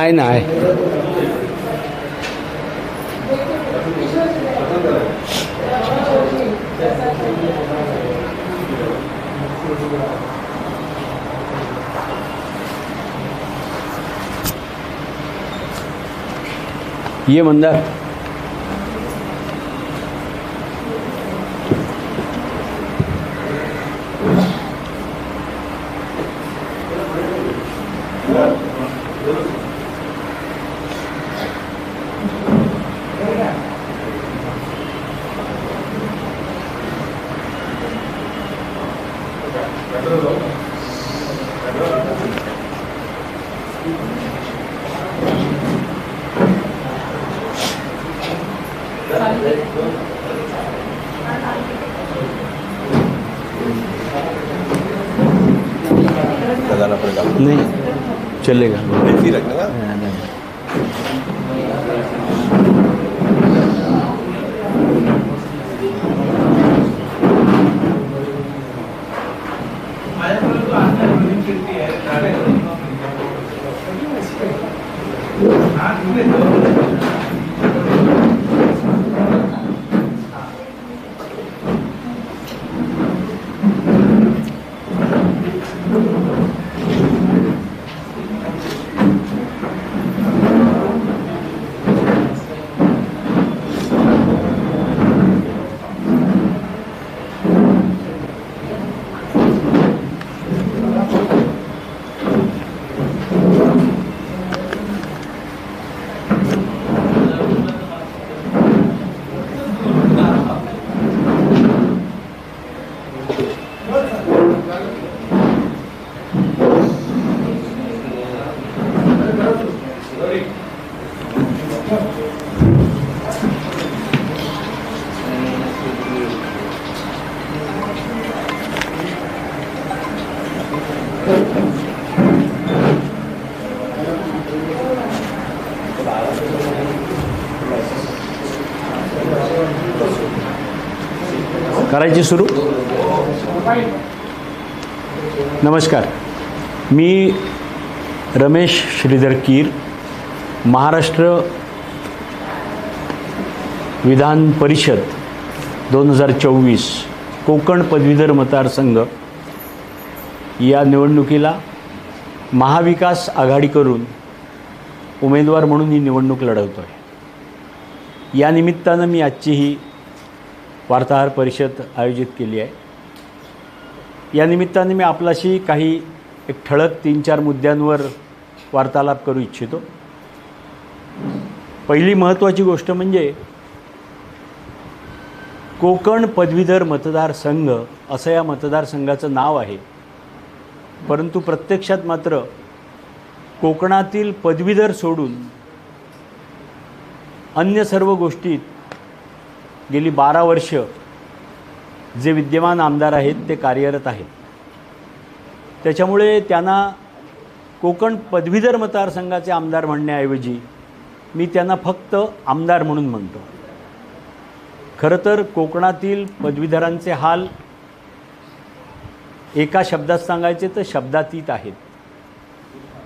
नाही नाही ये मंदार नहीं चलेगा। ऐसे ही? रखना करायची सुरू? नमस्कार. मी रमेश श्रीधर कीर महाराष्ट्र विधान परिषद दोन हजार चोवीस कोकण पदवीधर मतदारसंघ या निवडणुकीला महाविकास आघाडी करून उमेदवार म्हणून ही निवडणूक लढवतो आहे या निमित्तानं मी आजची ही वार्ताहर परिषद आयोजित केली आहे. या निमित्ताने मी आपल्याशी काही एक ठळक तीन चार मुद्द्यांवर वार्तालाप करू इच्छितो. पहिली महत्त्वाची गोष्ट म्हणजे कोकण पदवीधर मतदारसंघ असं या मतदारसंघाचं नाव आहे. परंतु प्रत्यक्षात मात्र कोकणातील पदवीधर सोडून अन्य सर्व गोष्टीत गेली बारा वर्ष जे विद्यमान आमदार आहेत ते कार्यरत आहेत. त्याच्यामुळे त्यांना कोकण पदवीधर मतदारसंघाचे आमदार म्हणण्याऐवजी मी त्यांना फक्त आमदार म्हणून म्हणतो. खरं तर कोकणातील पदवीधरांचे हाल एका शब्दात सांगायचे तर शब्दातीत आहेत.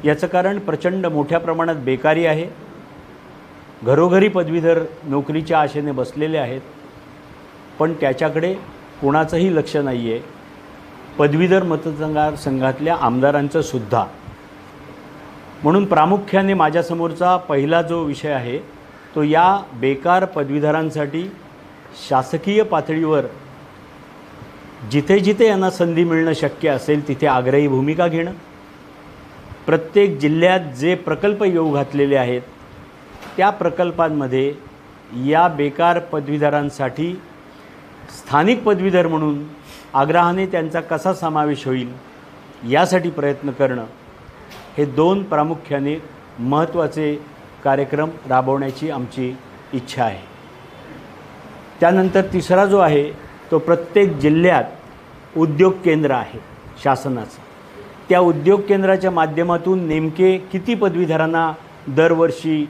याचं कारण प्रचंड मोठ्या प्रमाणात बेकारी आहे. घरोघरी पदवीधर नोकरीच्या आशेने बसलेले आहेत पण त्याच्याकडे कोणाचंही लक्ष नाही आहे पदवीधर मतदार संघातल्या आमदारांचं सुद्धा. म्हणून प्रामुख्याने माझ्यासमोरचा पहिला जो विषय आहे तो या बेकार पदवीधरांसाठी शासकीय पातळीवर जिथे जिथे यांना संधी मिळणं शक्य असेल तिथे आग्रही भूमिका घेणं. प्रत्येक जिल्ह्यात जे प्रकल्प येऊ घातलेले आहेत त्या प्रकल्पांमध्ये या बेकार पदवीधरांसाठी स्थानिक पदवीधर म्हणून आग्रहाने त्यांचा कसा समावेश होईल यासाठी प्रयत्न करणं हे दोन प्रामुख्याने महत्त्वाचे कार्यक्रम राबवण्याची आमची इच्छा आहे. त्यानंतर तिसरा जो आहे तो प्रत्येक जिल्ह्यात उद्योग केंद्र आहे शासनाचं. त्या उद्योग केंद्राच्या माध्यमातून नेमके किती पदवीधरांना दरवर्षी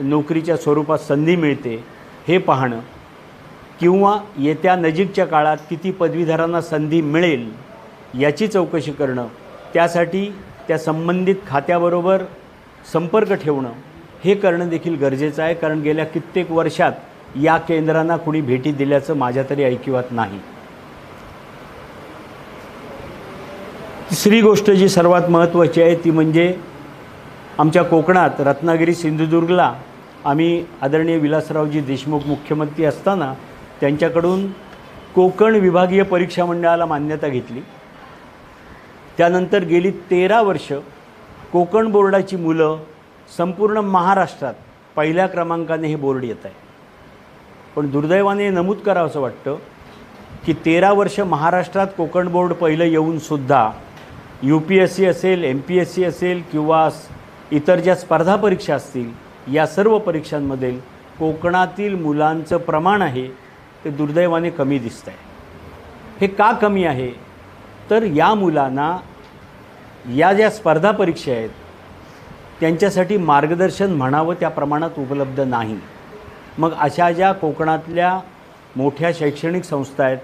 नोकरीच्या स्वरूपात संधी मिळते हे पाहणं किंवा येत्या नजीकच्या काळात किती पदवीधरांना संधी मिळेल याची चौकशी करणं त्यासाठी त्या संबंधित खात्याबरोबर संपर्क ठेवणं हे करणं देखील गरजेचं आहे. कारण गेल्या कित्येक वर्षात या केंद्रांना कुणी भेटी दिल्याचं माझ्या तरी ऐकिवात नाही. तिसरी गोष्ट जी सर्वात महत्त्वाची आहे ती म्हणजे आमच्या कोकणात रत्नागिरी सिंधुदुर्गला आम्ही आदरणीय विलासरावजी देशमुख मुख्यमंत्री असताना त्यांच्याकडून कोकण विभागीय परीक्षा मंडळाला मान्यता घेतली. त्यानंतर गेली तेरा वर्ष कोकण बोर्डाची मुलं संपूर्ण महाराष्ट्रात पहिल्या क्रमांकाने हे बोर्ड येत आहे. पण दुर्दैवाने नमूद करावं असं वाटतं की तेरा वर्ष महाराष्ट्रात कोकण बोर्ड पहिलं येऊनसुद्धा यू पी एस सी असेल एम पी एस सी असेल किंवा इतर ज्या स्पर्धा परीक्षा असतील या सर्व परीक्षांमधील कोकणातील मुलांचं प्रमाण आहे ते दुर्दैवाने कमी दिसतं आहे हे का कमी आहे? तर या मुलांना या ज्या स्पर्धा परीक्षा आहेत त्यांच्यासाठी मार्गदर्शन म्हणावं त्या प्रमाणात उपलब्ध नाही. मग अशा ज्या कोकणातल्या मोठ्या शैक्षणिक संस्था आहेत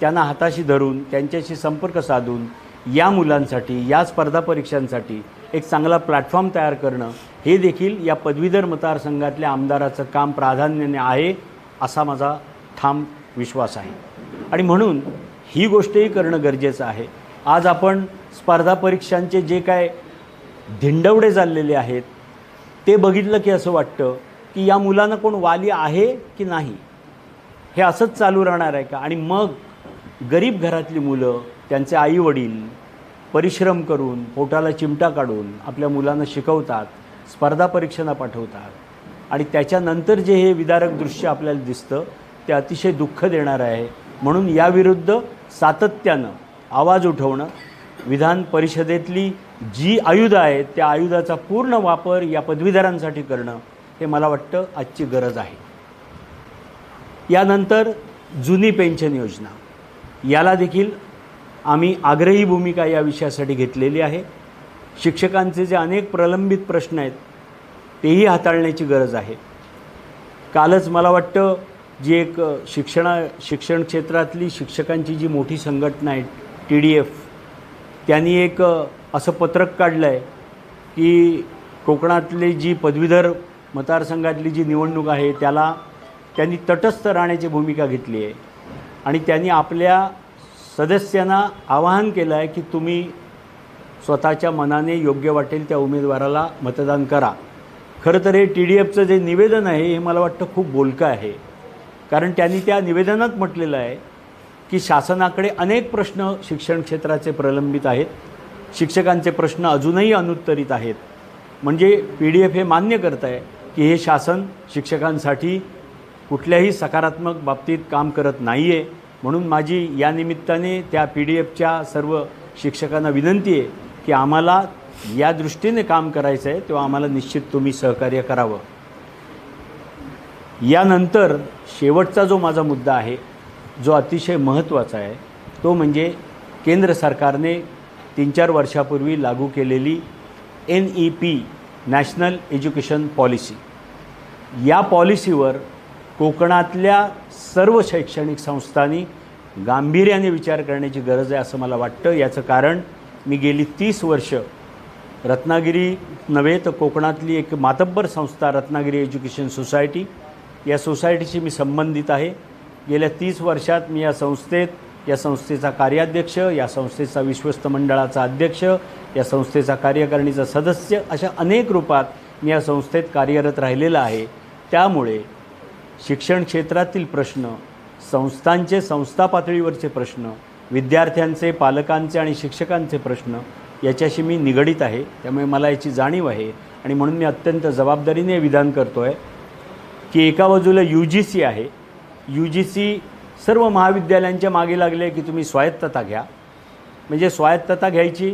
त्यांना हाताशी धरून त्यांच्याशी संपर्क साधून या मुलांसाठी या स्पर्धा परीक्षांसाठी एक चांगला प्लॅटफॉर्म तयार करणं हे देखील या पदवीधर मतदारसंघातल्या आमदाराचं काम प्राधान्याने आहे असा माझा ठाम विश्वास आहे. आणि म्हणून ही गोष्टही करणं गरजेचं आहे. आज आपण स्पर्धा परीक्षांचे जे काय धिंडवडे चाललेले आहेत ते बघितलं की असं वाटतं की या मुलांना कोण वाली आहे की नाही? हे असंच चालू राहणार आहे का? आणि मग गरीब घरातली मुलं त्यांचे आईवडील परिश्रम करून पोटाला चिमटा काढून आपल्या मुलांना शिकवतात स्पर्धा परीक्षांना पाठवतात. आणि त्याच्यानंतर जे हे विदारक दृश्य आपल्याला दिसतं ते अतिशय दुःख देणारं आहे. म्हणून याविरुद्ध सातत्यानं आवाज उठवणं विधान परिषदेतली जी आयुधं आहेत त्या आयुधाचा पूर्ण वापर या पदवीधरांसाठी करणं हे मला वाटतं आजची गरज आहे. यानंतर जुनी पेन्शन योजना. याला देखील आम्ही आग्रही भूमिका या विषयासाठी घेतलेली आहे. शिक्षकांचे जे अनेक प्रलंबित प्रश्न आहेत तेही हाताळण्याची गरज आहे. कालच मला वाटतं जी एक शिक्षणा शिक्षण क्षेत्रातली शिक्षकांची जी मोठी संघटना आहे टी डी एफ त्यांनी एक असं पत्रक काढलं आहे की कोकणातली जी पदवीधर मतदारसंघातली जी निवडणूक आहे त्याला त्यांनी तटस्थ राहण्याची भूमिका घेतली आहे. आणि त्यांनी आपल्या सदस्यांना आवाहन केलं आहे की तुम्ही स्वतःच्या मनाने योग्य वाटेल त्या उमेदवाराला मतदान करा. खरं तर हे टी डी एफचं जे निवेदन आहे हे मला वाटतं खूप बोलकं आहे. कारण त्यांनी त्या निवेदनात म्हटलेलं आहे की शासनाकडे अनेक प्रश्न शिक्षण क्षेत्राचे प्रलंबित आहेत. शिक्षकांचे प्रश्न अजूनही अनुत्तरित आहेत. म्हणजे पी डी एफ हे मान्य करत आहे की हे शासन शिक्षकांसाठी कुठल्याही सकारात्मक बाबतीत काम करत नाही आहे म्हणून माझी या निमित्ताने त्या पी डी एफच्या सर्व शिक्षकांना विनंती आहे की आम्हाला या दृष्टीने काम करायचं आहे तेव्हा आम्हाला निश्चित तुम्ही सहकार्य करावं. यानंतर शेवटचा जो माझा मुद्दा आहे जो अतिशय महत्त्वाचा आहे तो म्हणजे केंद्र सरकारने तीन चार वर्षापूर्वी लागू केलेली N E P national education policy. या पॉलिसीवर कोकणातल्या सर्व शैक्षणिक संस्थांनी गांभीर्याने विचार करण्याची गरज आहे असं मला वाटतं. याचं कारण मी गेली तीस वर्ष रत्नागिरी नव्हे तर कोकणातली एक मातब्बर संस्था रत्नागिरी एज्युकेशन सोसायटी. या सोसायटीशी मी संबंधित आहे. गेल्या तीस वर्षात मी या संस्थेत या संस्थेचा कार्याध्यक्ष या संस्थेचा विश्वस्त मंडळाचा अध्यक्ष या संस्थेचा कार्यकारिणीचा सदस्य अशा अनेक रूपात मी या संस्थेत कार्यरत राहिलेला आहे. त्यामुळे शिक्षण क्षेत्रातील प्रश्न संस्थांचे संस्था पातळीवरचे प्रश्न विद्यार्थ्यांचे पालकांचे आणि शिक्षकांचे प्रश्न याच्याशी मी निगडीत आहे. त्यामुळे मला याची जाणीव आहे आणि म्हणून मी अत्यंत जबाबदारीने विधान करतो आहे की एका बाजूला यू जी सी आहे. यू जी सी सर्व महाविद्यालयांच्या मागे लागले की तुम्ही स्वायत्तता घ्या. म्हणजे स्वायत्तता घ्यायची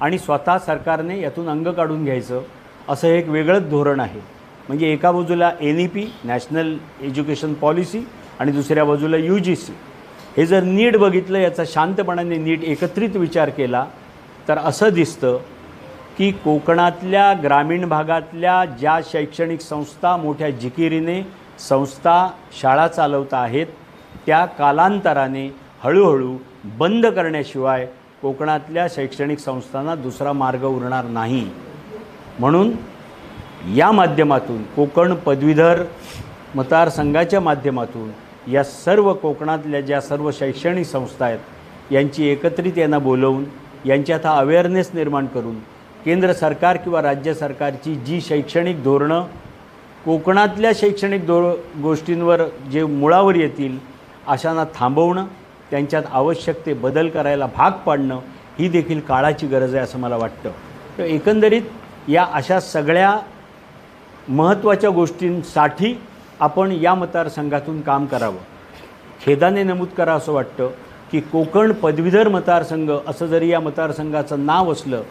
आणि स्वतः सरकारने यातून अंग काढून घ्यायचं असं एक वेगळंच धोरण आहे. म्हणजे एका बाजूला N E P national education policy आणि दुसऱ्या बाजूला यू जी सी हे जर नीट बघितलं याचा शांतपणाने नीट एकत्रित विचार केला तर असं दिसतं की कोकणातल्या ग्रामीण भागातल्या ज्या शैक्षणिक संस्था मोठ्या जिकिरीने संस्था शाळा चालवत आहेत त्या कालांतराने हळूहळू बंद करण्याशिवाय कोकणातल्या शैक्षणिक संस्थांना दुसरा मार्ग उरणार नाही. म्हणून या माध्यमातून कोकण पदवीधर मतदारसंघाच्या माध्यमातून या सर्व कोकणातल्या ज्या सर्व शैक्षणिक संस्था आहेत यांची एकत्रित यांना बोलवून यांच्यात हा अवेअरनेस निर्माण करून केंद्र सरकार किंवा राज्य सरकारची जी शैक्षणिक धोरणं कोकणातल्या शैक्षणिक धो गोष्टींवर जे मुळावर येतील अशांना थांबवणं त्यांच्यात आवश्यक ते बदल करायला भाग पाडणं ही देखील काळाची गरज आहे असं मला वाटतं. तर एकंदरीत या अशा सगळ्या महत्त्वाच्या गोष्टींसाठी आपण या मतदारसंघातून काम करावं. खेदाने नमूद करा असं वाटतं की कोकण पदवीधर मतदारसंघ असं जरी या मतदारसंघाचं नाव असलं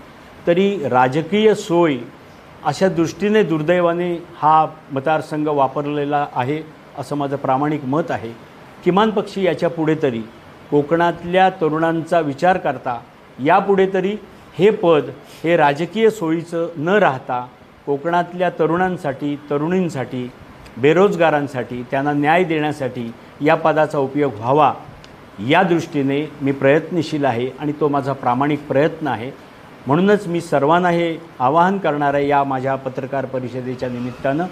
तरी राजकीय सोय अशा दृष्टीने दुर्दैवाने हा मतदारसंघ वापरलेला आहे असं माझं प्रामाणिक मत आहे. किमान पक्षी याच्यापुढे तरी कोकणातल्या तरुणांचा विचार करता यापुढे तरी हे पद हे राजकीय सोयीचं न राहता कोकणातल्या तरुणांसाठी तरुणींसाठी बेरोजगारांसाठी त्यांना न्याय देण्यासाठी या पदाचा उपयोग व्हावा या दृष्टीने मी प्रयत्नशील आहे आणि तो माझा प्रामाणिक प्रयत्न आहे. म्हणूनच मी सर्वांना हे आवाहन करणार आहे या माझ्या पत्रकार परिषदेच्या निमित्तानं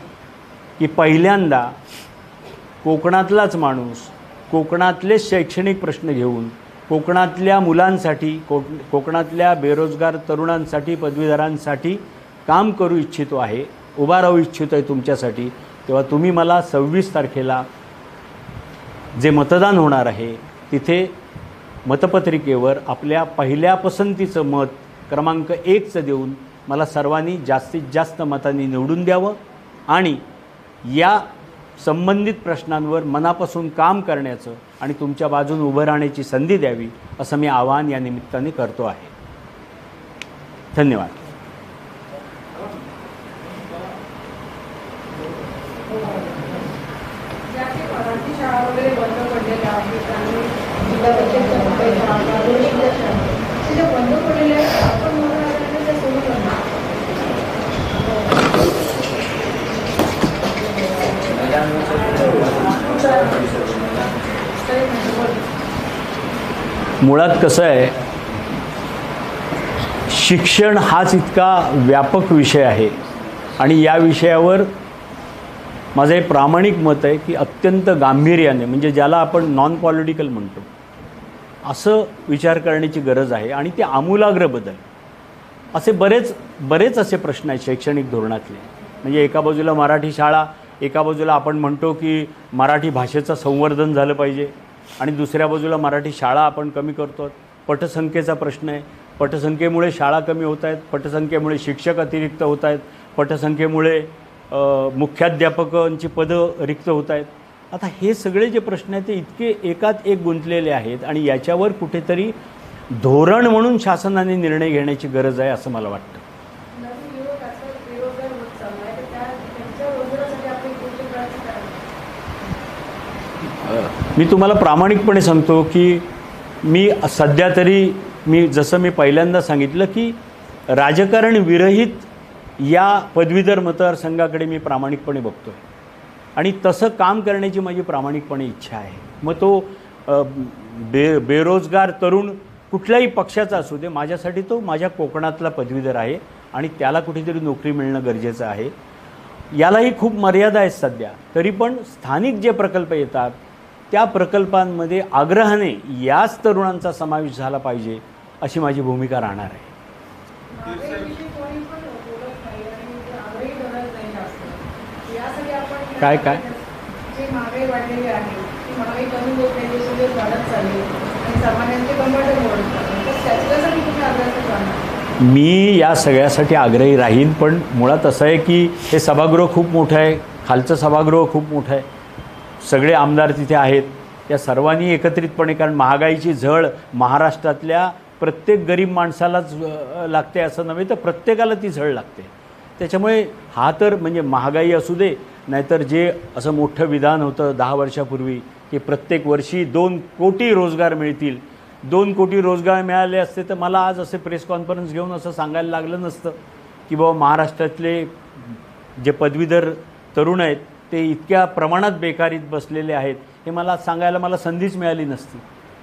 की पहिल्यांदा कोकणातलाच माणूस कोकणातलेच शैक्षणिक प्रश्न घेऊन कोकणातल्या मुलांसाठी कोक कोकणातल्या बेरोजगार तरुणांसाठी पदवीधरांसाठी काम करू इच्छितो आहे उभा राहू इच्छितो आहे तुमच्यासाठी. तेव्हा तुम्ही मला सव्वीस तारखेला जे मतदान होणार आहे तिथे मतपत्रिकेवर आपल्या पहिल्या पसंतीचं मत क्रमांक एकचं देऊन मला सर्वांनी जास्तीत जास्त मतांनी निवडून द्यावं आणि या संबंधित प्रश्नांवर मनापासून काम करण्याचं आणि तुमच्या बाजून उभं राहण्याची संधी द्यावी असं मी आवाहन या निमित्ताने करतो आहे. धन्यवाद ज्या काही मराठी शाळा वगैरे बंद पडलेल्या आहेत आणि जिल्हा परिषदच्या मोठ्या शाळा दोन्ही शाळा ते बंद पडलेले आहेत आपण मला वाटतं त्या सुरू करणार मुळात कसं आहे शिक्षण हाच इतका व्यापक विषय आहे. आणि या विषयावर माझं हे प्रामाणिक मत आहे की अत्यंत गांभीर्याने म्हणजे ज्याला आपण नॉन पॉलिटिकल म्हणतो असं विचार करण्याची गरज आहे आणि ते आमूलाग्र बदल. असे बरेच बरेच असे प्रश्न आहेत शैक्षणिक धोरणातले. म्हणजे एका बाजूला मराठी शाळा एका बाजूला आपण म्हणतो की मराठी भाषेचं संवर्धन झालं पाहिजे आणि दुसऱ्या बाजूला मराठी शाळा आपण कमी करतो. पटसंख्येचा प्रश्न आहे. पटसंख्येमुळे शाळा कमी होत आहेत पटसंख्येमुळे शिक्षक अतिरिक्त होत आहेत पटसंख्येमुळे मुख्याध्यापकांची पदं रिक्त होत आहेत. आता हे सगळे जे प्रश्न आहेत ते इतके एकात एक गुंतलेले आहेत आणि याच्यावर कुठेतरी धोरण म्हणून शासनाने निर्णय घेण्याची गरज आहे असं मला वाटतं. मी तुम्हाला प्रामाणिकपणे सांगतो की मी सध्या तरी मी जसं मी पहिल्यांदा सांगितलं की राजकारण विरहित या पदवीधर मतदारसंघाकडे मी प्रामाणिकपणे बघतो आहे आणि तसं काम करण्याची माझी प्रामाणिकपणे इच्छा आहे. मग तो बे बेरोजगार तरुण कुठल्याही पक्षाचा असू दे माझ्यासाठी तो माझ्या कोकणातला पदवीधर आहे आणि त्याला कुठेतरी नोकरी मिळणं गरजेचं आहे. यालाही खूप मर्यादा आहेत सध्या. तरी पण स्थानिक जे प्रकल्प येतात त्या प्रकल्पांमध्ये आग्रहाने याच तरुणांचा समावेश झाला पाहिजे अशी माझी भूमिका राहणार आहे महागाईविषयी कोणी पण बोलत नाही आणि ते आग्रही धरत नाही जास्त यासाठी आपण काय- काय? जी महागाई वाढलेली आहे ती महागाई कमी होत नाही दिवसेंदिवस वाढत चालली आणि सामान्यांचे कंबरटे मोडत चालले तर त्याच्यासाठी तुम्ही आग्रहाचं करणार मी या सगळ्यासाठी आग्रही राहीन पण मुळात असं आहे की हे सभागृह खूप मोठं आहे खालचं सभागृह खूप मोठं आहे. सगळे आमदार तिथे आहेत. या सर्वांनी एकत्रितपणे कारण महागाईची झळ महाराष्ट्रातल्या प्रत्येक गरीब माणसालाच लागते असं नव्हे तर प्रत्येकाला ती झळ लागते. त्याच्यामुळे हा तर म्हणजे महागाई असू दे नाहीतर जे असं मोठं विधान होतं दहा वर्षापूर्वी की प्रत्येक वर्षी दोन कोटी रोजगार मिळतील. दोन कोटी रोजगार मिळाले असते तर मला आज असे प्रेस कॉन्फरन्स घेऊन असं सांगायला लागलं नसतं की बाबा महाराष्ट्रातले जे पदवीधर तरुण आहेत ते इतक्या प्रमाणात बेकारीत बसलेले आहेत हे मला सांगायला मला संधीच मिळाली नसती.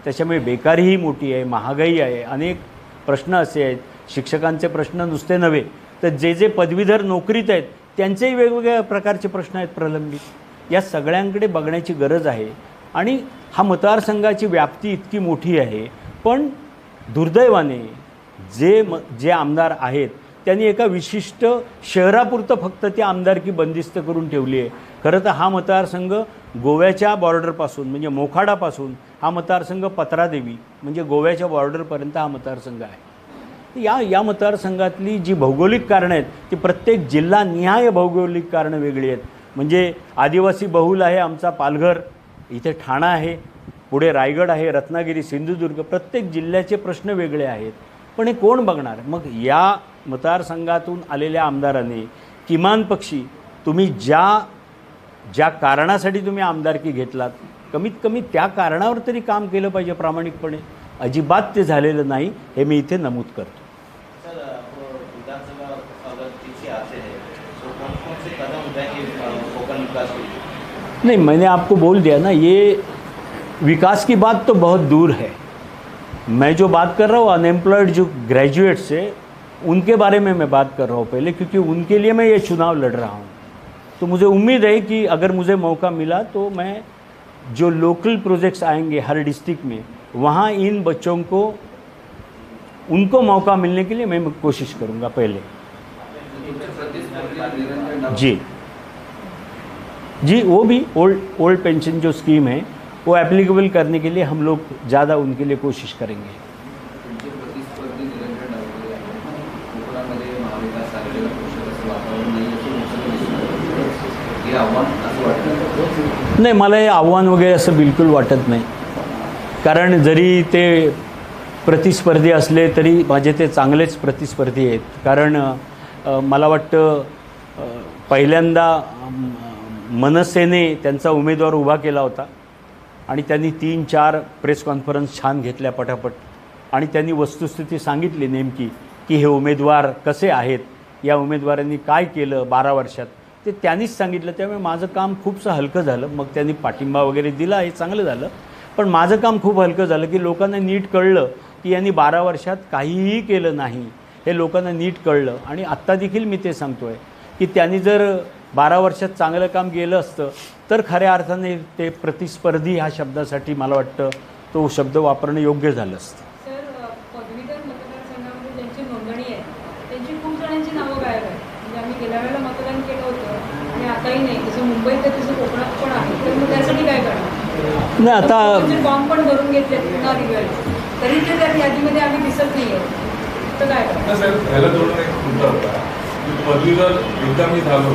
त्याच्यामुळे बेकारीही मोठी आहे महागाई आहे अनेक प्रश्न असे आहेत. शिक्षकांचे प्रश्न नुसते नव्हे. तर जे जे पदवीधर नोकरीत आहेत त्यांचेही वेगवेगळ्या प्रकारचे प्रश्न आहेत प्रलंबित. या सगळ्यांकडे बघण्याची गरज आहे. आणि हा मतदारसंघाची व्याप्ती इतकी मोठी आहे. पण दुर्दैवाने जे म जे आमदार आहेत त्यांनी एका विशिष्ट शहरापुरतं फक्त ती आमदारकी बंदिस्त करून ठेवली आहे. खरं तर हा मतदारसंघ गोव्याच्या बॉर्डरपासून म्हणजे मोखाडापासून हा मतदारसंघ पत्रादेवी म्हणजे गोव्याच्या बॉर्डरपर्यंत हा मतदारसंघ आहे. या या मतदारसंघातली जी भौगोलिक कारणं आहेत ती प्रत्येक जिल्हा निहाय भौगोलिक कारणं वेगळी आहेत. म्हणजे आदिवासी बहुल आहे आमचा पालघर इथे ठाणा आहे पुढे रायगड आहे रत्नागिरी सिंधुदुर्ग प्रत्येक जिल्ह्याचे प्रश्न वेगळे आहेत. पण हे कोण बघणार? मग या मतदारसंघातून आलेल्या आमदाराने किमान पक्षी तुम्ही ज्या ज्या कारणासाठी तुम्ही आमदारकी घेतलात कमीत कमी त्या कारणावर तरी काम केलं पाहिजे प्रामाणिकपणे. अजिबात ते झालेलं नाही हे मी इथे नमूद करतो. अ, विकास के नहीं मैंने आपको बोल दिया ना ये विकास की बात तो बहुत दूर है मैं जो बात कर रहा हूँ अनएम्प्लॉयड जो ग्रेजुएट्स है उनके बारे में मैं बात कर रहा हूँ पहले क्योंकि उनके लिए मैं ये चुनाव लड़ रहा हूँ तो मुझे उम्मीद है कि अगर मुझे मौका मिला तो मैं जो लोकल प्रोजेक्ट्स आएँगे हर डिस्ट्रिक्ट में वहाँ इन बच्चों को उनको मौका मिलने के लिए मैं कोशिश करूँगा पहले जी जी वो भी ओल्ड ओल्ड पेंशन जो स्कीम है वो एप्लीकेबल करने के लिए हम लोग ज़्यादा उनके लिए कोशिश करेंगे। नाही मला हे आव्हान वगैरे असं बिलकुल वाटत नाही। कारण जरी ते प्रतिस्पर्धी असले तरी माझे ते चांगलेच प्रतिस्पर्धी आहेत। कारण मला वाटतं पहिल्यांदा मनसेने त्यांचा उमेदवार उभा केला होता आणि त्यांनी तीन चार प्रेस कॉन्फरन्स छान घेतल्या पटापट. आणि त्यांनी वस्तुस्थिती सांगितली नेमकी की हे उमेदवार कसे आहेत? या उमेदवारांनी काय केलं बारा वर्षात? ते त्यांनीच सांगितलं. त्यामुळे माझं काम खूपसं हलकं झालं. मग त्यांनी पाठिंबा वगैरे दिला हे चांगलं झालं. पण माझं काम खूप हलकं झालं की लोकांना नीट कळलं की यांनी बारा वर्षात काहीही केलं नाही. हे लोकांना नीट कळलं. आणि आत्ता देखील मी ते सांगतो आहे की त्यांनी जर बारा वर्षात चांगलं काम केलं असतं तर खऱ्या अर्थाने ते प्रतिस्पर्धी ह्या शब्दासाठी मला वाटतं तो शब्द वापरणं योग्य झालं असतं. म्हणजे आम्ही गेल्या वेळेला मतदान केलं होतं आणि आताही नाही. आता म्हणजे फॉर्म पण भरून घेतले पुन्हा रिव्हाइज तरी ते त्या यादीमध्ये आम्ही दिसत नाही आहे. तर काय करणार? ना साहेब ह्याला जोडून एक मुद्दा होता. की पदवीधर एकदा मी झालो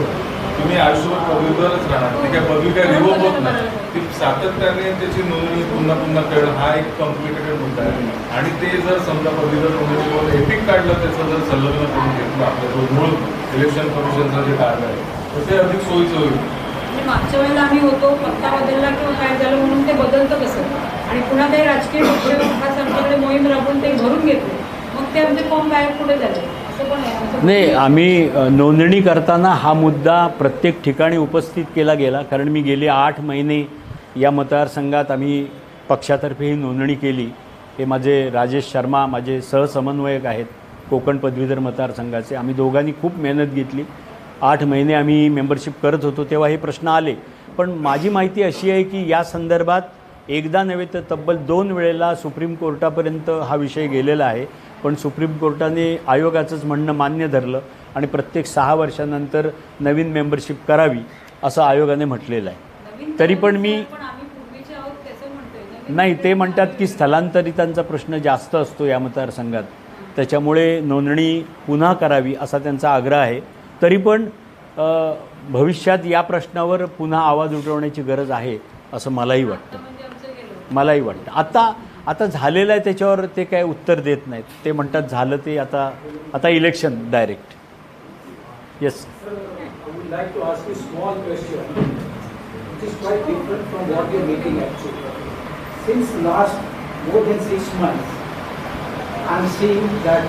तुम्ही आयुष्यभर पदवीधरच राहणार. ती काय पदवी काय रिवोक होत नाही. ती सातत्याने त्याची नोंदणी पुन्हा पुन्हा करणं हा एक कॉम्प्लिकेटेड मुद्दा आहे. आणि ते जर समजा पदवीधर नोंदणीवर एपिक काढलं त्याचं जर संलग्न करून घेतलं आपलं जो मूळ इलेक्शन कमिशनचा जे कार्ड आहे तर ते अधिक सोयीचं होईल. म्हणजे मागच्या वेळेला आम्ही होतो पत्ता बदलला किंवा काय झालं म्हणून ते बदलतं कसं? आणि पुन्हा काही राजकीय पक्ष खास आमच्याकडे मोहीम राबवून ते भरून घेतले मग ते आमचे फॉर्म गायब पुढे झाले? नाही आम्ही नोंदणी करताना हा मुद्दा प्रत्येक ठिकाणी उपस्थित केला गेला. कारण मी गेले आठ महिने या मतदारसंघात आम्ही पक्षातर्फे ही नोंदणी केली. हे माझे राजेश शर्मा माझे सहसमन्वयक आहेत कोकण पदवीधर मतदारसंघाचे. आम्ही दोघांनी खूप मेहनत घेतली. आठ महिने आम्ही मेंबरशिप करत होतो तेव्हा हे प्रश्न आले. पण माझी माहिती अशी आहे की या संदर्भात एकदा नव्हे तर तब्बल दोन वेळेला सुप्रीम कोर्टापर्यंत हा विषय गेलेला आहे. पण सुप्रीम कोर्टाने आयोगाचंच म्हणणं मान्य धरलं आणि प्रत्येक सहा वर्षानंतर नवीन मेंबरशिप करावी असं आयोगाने म्हटलेलं आहे. तरी पण मी नाही ते म्हणतात की स्थलांतरितांचा प्रश्न जास्त असतो या मतदारसंघात. त्याच्यामुळे नोंदणी पुन्हा करावी असा त्यांचा आग्रह आहे. तरी पण भविष्यात या प्रश्नावर पुन्हा आवाज उठवण्याची गरज आहे असं मलाही वाटतं. म्हणजे मलाही वाटतं. आता आता झालेलं आहे त्याच्यावर ते काय उत्तर देत नाहीत ते म्हणतात झालं ते आता आता election direct yes Since last more than six months, I'm seeing that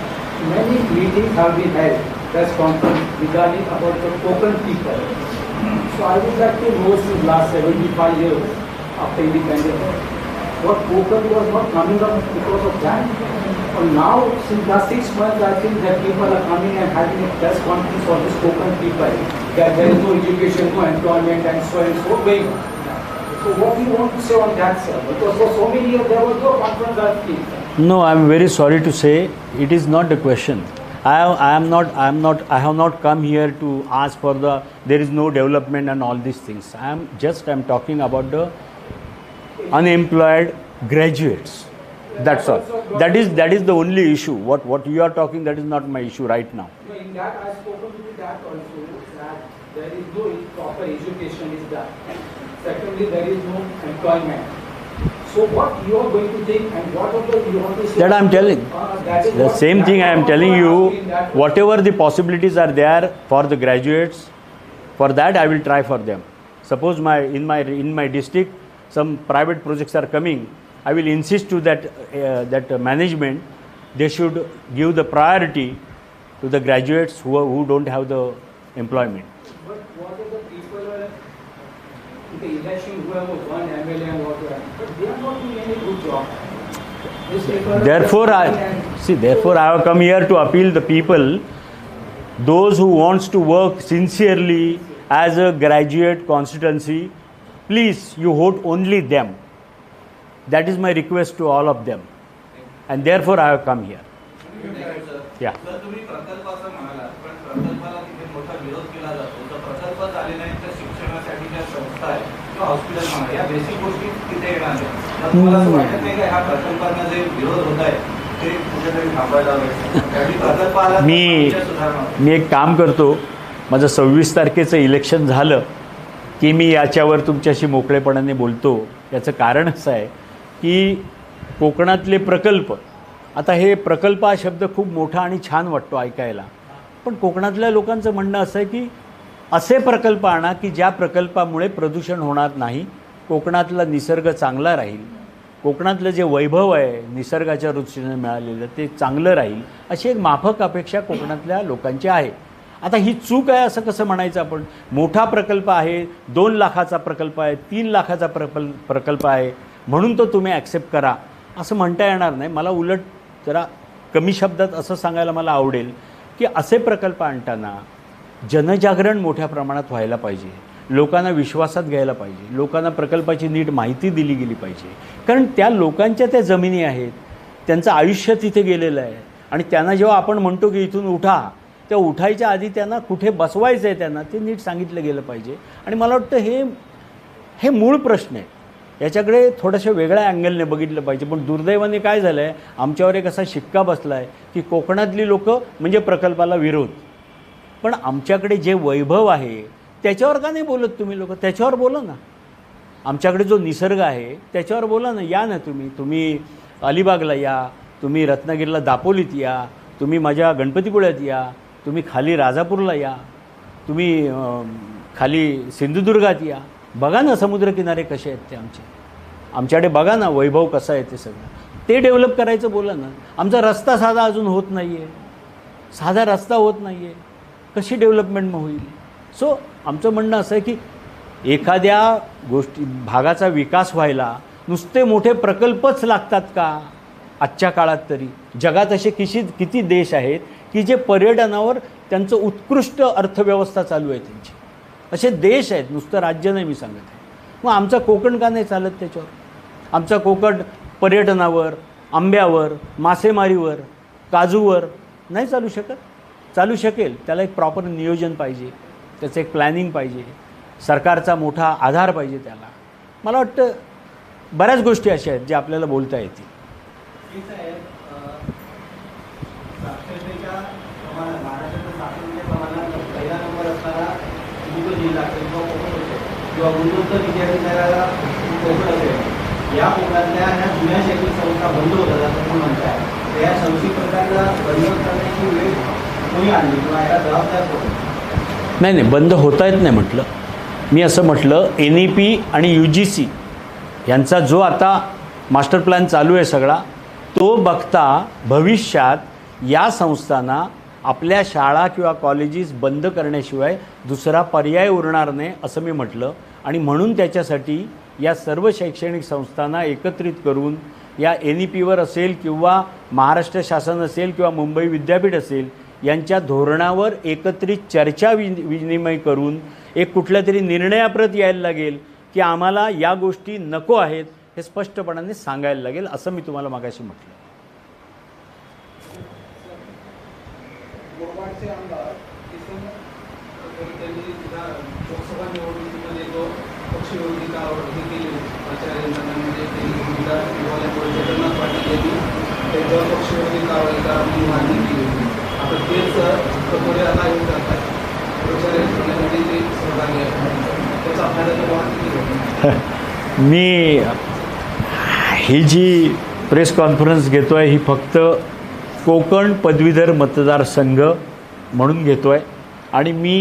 many meetings have been held, press conference regarding about the token people. So I would like to know since last 75 years after independence, what Kokan was not coming up because of that? But now, since last six months, I think that people are coming and having a press conference for the spoken people, that there is no education, no employment, and so and so going. So what do you want to say on that, sir? Because for so many years, there was no conference last week. No, I am very sorry to say it is not the question. I, I am not I am not I have not come here to ask for the there is no development and all these things. I am just I am talking about the unemployed graduates. That's all. That is that is the only issue. What what you are talking that is not my issue right now. No, in that, I spoken to that also, that there is no proper education is done. Secondly, there is no employment. So what you are going to think and what are the, you want to say? That I am telling. Uh, that The same thing I am telling you. Whatever the possibilities are there for the graduates, for that I will try for them. Suppose my in my in my district some private projects are coming, I will insist to that uh, that management they should give the priority to the graduates who are, who don't have the employment. But what are the people in the election who have won MLA and but they are not doing any good job. These people are Therefore, I see. Therefore, I have come here to appeal the people, those who wants to work sincerely as a graduate constituency. Please, you vote only them. That is my request to all of them, and therefore I have come here. Yeah. मी. मी एक काम करतो माझं सव्वीस तारखेचं election झालं की मी याच्यावर तुमच्याशी मोकळेपणाने बोलतो. याचं कारण असं आहे की कोकणातले प्रकल्प आता हे प्रकल्प हा शब्द खूप मोठा आणि छान वाटतो ऐकायला. पण कोकणातल्या लोकांचं म्हणणं असं आहे की असे प्रकल्प आणा की ज्या प्रकल्पामुळे प्रदूषण होणार नाही कोकणातला निसर्ग चांगला राहील कोकणातलं जे वैभव आहे निसर्गाच्या दृष्टीने मिळालेलं ते चांगलं राहील अशी एक माफक अपेक्षा कोकणातल्या लोकांची आहे. आता ही चूक आहे असं कसं म्हणायचं आपण? मोठा प्रकल्प आहे दोन लाखाचा प्रकल्प आहे तीन लाखाचा प्रकल्प प्रकल्प आहे म्हणून तो तुम्ही ॲक्सेप्ट करा. असं म्हणता येणार नाही. मला उलट जरा कमी शब्दात असं सांगायला मला आवडेल की असे प्रकल्प आणताना जनजागरण मोठ्या प्रमाणात व्हायला पाहिजे. लोकांना विश्वासात घ्यायला पाहिजे. लोकांना प्रकल्पाची नीट माहिती दिली गेली पाहिजे. कारण त्या लोकांच्या त्या जमिनी आहेत. त्यांचं आयुष्य तिथे गेलेलं आहे. आणि त्यांना जेव्हा आपण म्हणतो की इथून उठा त्या उठायच्या आधी त्यांना कुठे बसवायचं आहे त्यांना ते नीट सांगितलं गेलं पाहिजे. आणि मला वाटतं हे हे मूळ प्रश्न आहे. याच्याकडे थोड्याशा वेगळ्या अँगलने बघितलं पाहिजे. पण दुर्दैवाने काय झालं आहे आमच्यावर एक असा शिक्का बसला आहे की कोकणातली लोकं म्हणजे प्रकल्पाला विरोध. पण आमच्याकडे जे वैभव आहे त्याच्यावर का नाही बोलत तुम्ही लोक? त्याच्यावर बोला ना. आमच्याकडे जो निसर्ग आहे त्याच्यावर बोला ना. या ना तुम्ही. तुम्ही अलिबागला या तुम्ही रत्नागिरीला दापोलीत या तुम्ही माझ्या गणपतीपुळ्यात या तुम्ही खाली राजापूरला या. तुम्ही खाली सिंधुदुर्गात या. बघा ना समुद्रकिनारे कसे आहेत ते आमचे. आमच्याकडे बघा ना वैभव कसा आहे ते सगळं. ते डेव्हलप करायचं बोला ना. आमचा रस्ता साधा अजून होत नाही आहे साधा रस्ता होत नाही आहे कशी डेव्हलपमेंट मग होईल? सो आमचं म्हणणं असं आहे की एखाद्या गोष्टी भागाचा विकास व्हायला नुसते मोठे प्रकल्पच लागतात का? आजच्या काळात तरी. जगात असे किशी किती देश आहेत की जे पर्यटनावर त्यांचं उत्कृष्ट अर्थव्यवस्था चालू आहे त्यांची. असे देश आहेत नुसतं राज्य नाही मी सांगत आहे. मग आमचा कोकण का नाही चालत त्याच्यावर? आमचा कोकण पर्यटनावर आंब्यावर मासेमारीवर काजूवर नाही चालू शकत? चालू शकेल. त्याला एक प्रॉपर नियोजन पाहिजे. त्याचं एक प्लॅनिंग पाहिजे. सरकारचा मोठा आधार पाहिजे त्याला. मला वाटतं बऱ्याच गोष्टी अशा आहेत ज्या आपल्याला बोलता येतील ठीक आहे अं, साक्षरतेच्या प्रमाणात प्रमाणात पहिला नंबर असणारा जिल्हा असेल किंवा कोकण असेल किंवा विद्यापीठाला कोकण असेल या कोकणातल्या ह्या जुन्या शैक्षणिक संस्था बंद होतात असं तुम्ही म्हणताय. तर या शैक्षणिक प्रकारला बंद करण्याची वेळ कोणी आणली किंवा याला जबाबदार कोण? नाही नाही बंद होता येत नाही म्हटलं. मी असं म्हटलं एन ई पी आणि यू जी सी यांचा जो आता मास्टर प्लॅन चालू आहे सगळा तो बघता भविष्यात या संस्थांना आपल्या शाळा किंवा कॉलेजेस बंद करण्याशिवाय दुसरा पर्याय उरणार नाही असं मी म्हटलं. आणि म्हणून त्याच्यासाठी या सर्व शैक्षणिक संस्थांना एकत्रित करून या एन ई पीवर असेल किंवा महाराष्ट्र शासन असेल किंवा मुंबई विद्यापीठ असेल यांच्या धोरणावर एकत्रित चर्चा वि विनिमय करून एक कुठल्या तरी निर्णयाप्रत यायला लागेल की आम्हाला या गोष्टी नको आहेत हे स्पष्टपणाने सांगायला लागेल असं मी तुम्हाला मागाशी म्हटलं गोरवाडचे आमदार किसन त्यांनी सुद्धा लोकसभा निवडणुकीमध्ये जो शिवभूमिका का हे केली आचार्य म्हणजे त्यांनी भूमिका निभावल्यामुळे जगन्नाथ पाटील यांनी त्यांच्यावर मग कारवाई करा म्हणून मागणी केली. होती आता तेच पुढे आता येऊन जातात आचार्य करण्यासाठी ते सहभागी आहेत. त्याचा फायदा तुम्हाला किती मी ही जी प्रेस कॉन्फरन्स घेतो आहे ही फक्त कोकण पदवीधर मतदारसंघ म्हणून घेतो आहे आणि मी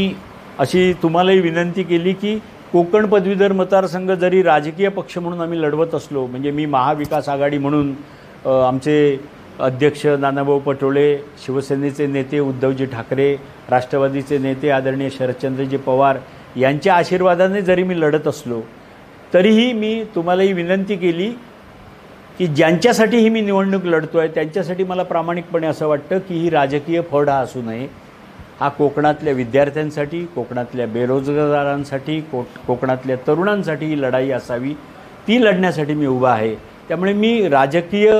अशी तुम्हालाही विनंती केली की कोकण पदवीधर मतदारसंघ जरी राजकीय पक्ष म्हणून आम्ही लढवत असलो म्हणजे मी महाविकास आघाडी म्हणून आमचे अध्यक्ष नानाभाऊ पटोळे शिवसेनेचे नेते उद्धवजी ठाकरे राष्ट्रवादीचे नेते आदरणीय शरदचंद्रजी पवार यांच्या आशीर्वादाने जरी मी लढत असलो तरीही मी तुम्हाला ही विनंती केली की ज्यांच्यासाठी ही मी निवडणूक लढतो आहे त्यांच्यासाठी मला प्रामाणिकपणे असं वाटतं की ही राजकीय फड हा असू नये. हा कोकणातल्या विद्यार्थ्यांसाठी कोकणातल्या बेरोजगारांसाठी को कोकणातल्या तरुणांसाठी ही लढाई असावी. ती लढण्यासाठी मी उभा आहे. त्यामुळे मी राजकीय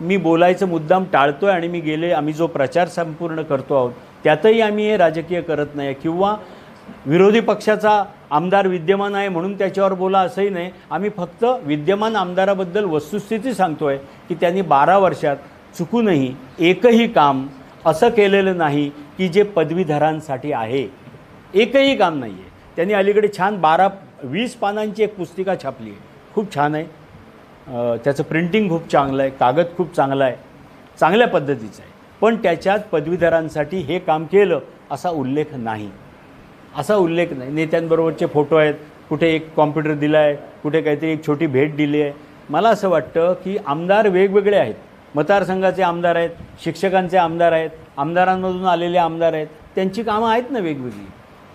मी बोलायचं मुद्दाम टाळतो आहे आणि मी गेले आम्ही जो प्रचार संपूर्ण करतो आहोत त्यातही आम्ही हे राजकीय करत नाही किंवा विरोधी पक्षाचा आमदार विद्यमान आहे म्हणून त्याच्यावर बोला असंही नाही. आम्ही फक्त विद्यमान आमदाराबद्दल वस्तुस्थिती सांगतो आहे की त्यांनी बारा वर्षात चुकूनही एकही काम असं केलेलं नाही. की जे पदवीधरांसाठी आहे एकही काम नाही आहे त्यांनी अलीकडे छान बारा वीस पानांची एक पुस्तिका छापली आहे. खूप छान आहे. त्याचं प्रिंटिंग खूप चांगलं आहे कागद खूप चांगला आहे चांगल्या पद्धतीचं आहे. पण त्याच्यात पदवीधरांसाठी हे काम केलं असा उल्लेख नाही. असा उल्लेख नाही. नेत्यांबरोबरचे फोटो आहेत. कुठे एक कॉम्प्युटर दिला आहे कुठे काहीतरी एक छोटी भेट दिली आहे. मला असं वाटतं की आमदार वेगवेगळे आहेत. मतदारसंघाचे आमदार आहेत शिक्षकांचे आमदार आहेत आमदारांमधून आलेले आमदार आहेत त्यांची कामं आहेत ना वेगवेगळी.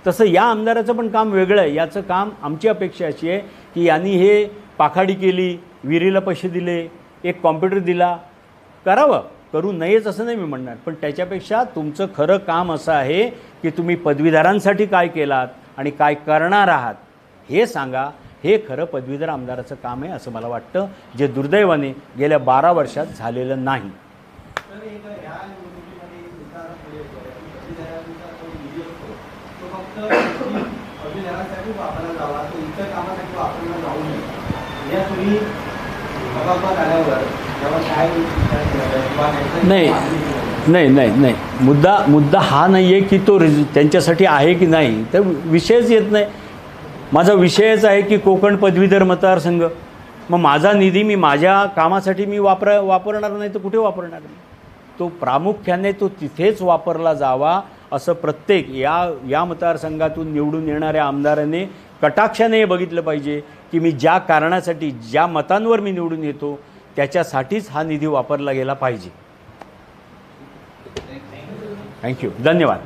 तसं या आमदाराचं पण काम वेगळं आहे. याचं काम आमची अपेक्षा अशी आहे की यांनी हे पाखाडी केली विहिरीला पैसे दिले एक कॉम्प्युटर दिला करावं. करू नयेच असं नाही मी म्हणणार. पण त्याच्यापेक्षा तुमचं खरं काम असं आहे की तुम्ही पदवीधरांसाठी काय केलात आणि काय करणार आहात हे सांगा. हे खरं पदवीधर आमदाराचं काम आहे असं मला वाटतं जे दुर्दैवाने गेल्या बारा वर्षात झालेलं नाही तर एक ह्या निवडणुकीमध्ये एक विचार पुढे येतो आहे की पदवीधरांचा जो निधी असतो तो फक्त वापरला जावा तो इतर कामासाठी वापरला जाऊ नये. या तुम्ही जबाबदार आल्यावर जेव्हा काय नाही नाही नाही नाही. मुद्दा मुद्दा हा नाही आहे की तो रिज त्यांच्यासाठी आहे की नाही. तर विषयच येत नाही. माझा विषयच आहे की कोकण पदवीधर मतदारसंघ. मग माझा निधी मी माझ्या कामासाठी मी वापर वापरणार नाही तर कुठे वापरणार नाही तो प्रामुख्याने तो तिथेच वापरला जावा. असं प्रत्येक या या मतदारसंघातून निवडून येणाऱ्या आमदाराने कटाक्षाने हे बघितलं पाहिजे की मी ज्या कारणासाठी ज्या मतांवर मी निवडून येतो त्याच्यासाठीच हा निधी वापरला गेला पाहिजे. थँक्यू धन्यवाद.